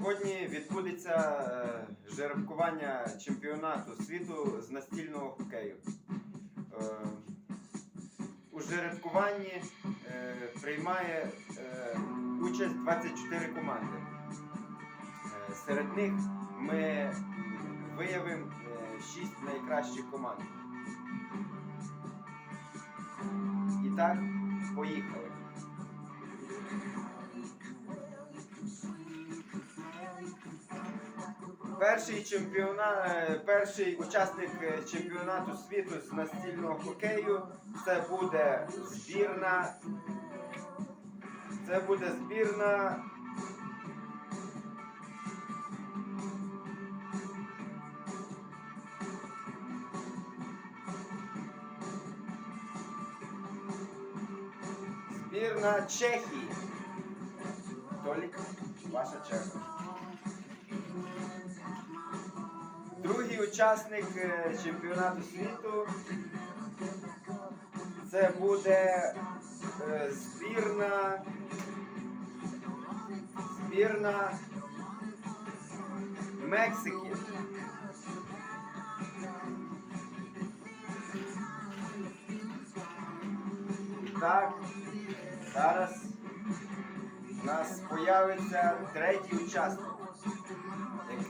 Сьогодні відбудеться е, жеребкування чемпіонату світу з настільного хокею. Е, У жеребкуванні е, приймає участь 24 команди. Серед них ми виявимо 6 найкращих команд. І так, поїхали. Перший чемпіонат, е, перший учасник е, чемпіонату світу з настільного хокею це буде збірна. Це буде збірна. Збірна Чехії. Толік, ваша черга. Другий учасник е, чемпіонату світу. Це буде е, збірна. Збірна Мексики. Так, зараз нас появиться третій учасник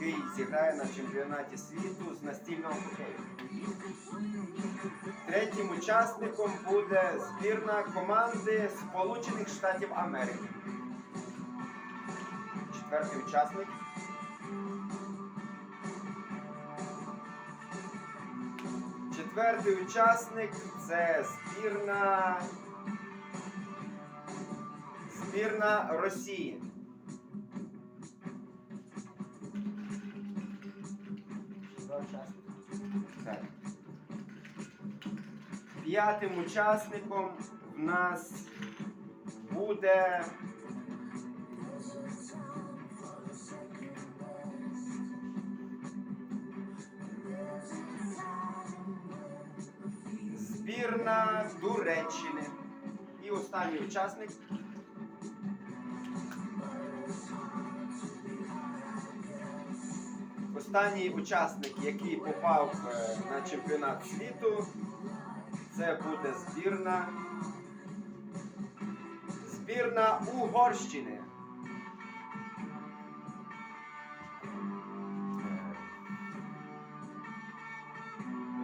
який зіграє на чемпіонаті світу з настільного хокею. Третім учасником буде збірна команди Сполучених Штатів Америки. Четвертий учасник. Четвертий учасник це збірна. Збірна Росії. П'ятим учасником в нас буде збірна Туреччини. І останній учасник. Останній учасник, який попав е, на чемпіонат світу, це буде збірна. Збірна Угорщини.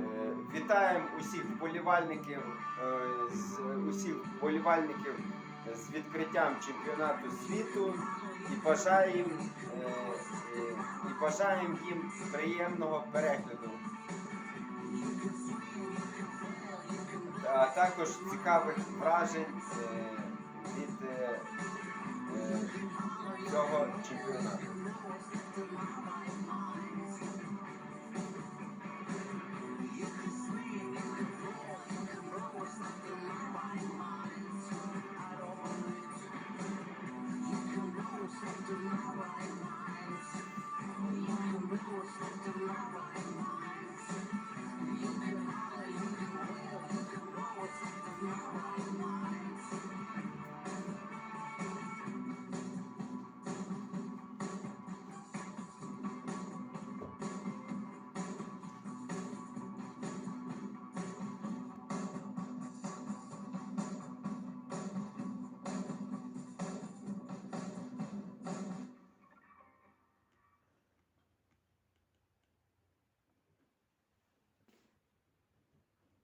Е, Вітаємо усіх вболівальників, е, з усіх вболівальників з відкриттям чемпіонату світу і бажаємо, е, е, і бажаємо їм приємного перегляду. А також цікавих вражень е, від цього чемпіонату.